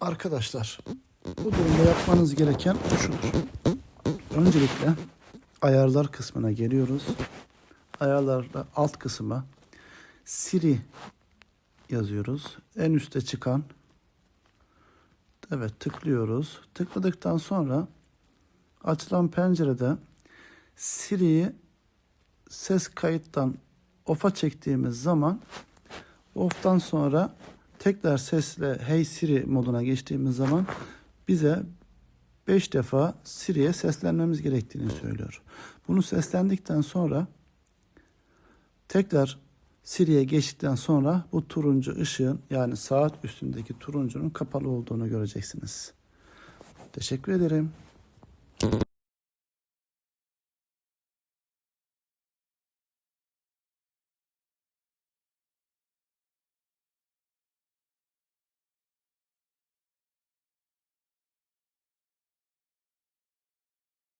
Arkadaşlar bu durumda yapmanız gereken şudur. Öncelikle ayarlar kısmına geliyoruz. Ayarlarda alt kısma Siri yazıyoruz. En üste çıkan Evet tıklıyoruz. Tıkladıktan sonra açılan pencerede Siri'yi ses kayıttan off'a çektiğimiz zaman off'tan sonra tekrar sesle Hey Siri moduna geçtiğimiz zaman bize 5 defa Siri'ye seslenmemiz gerektiğini söylüyor. Bunu seslendikten sonra tekrar Siri'ye geçtikten sonra bu turuncu ışığın yani saat üstündeki turuncunun kapalı olduğunu göreceksiniz. Teşekkür ederim.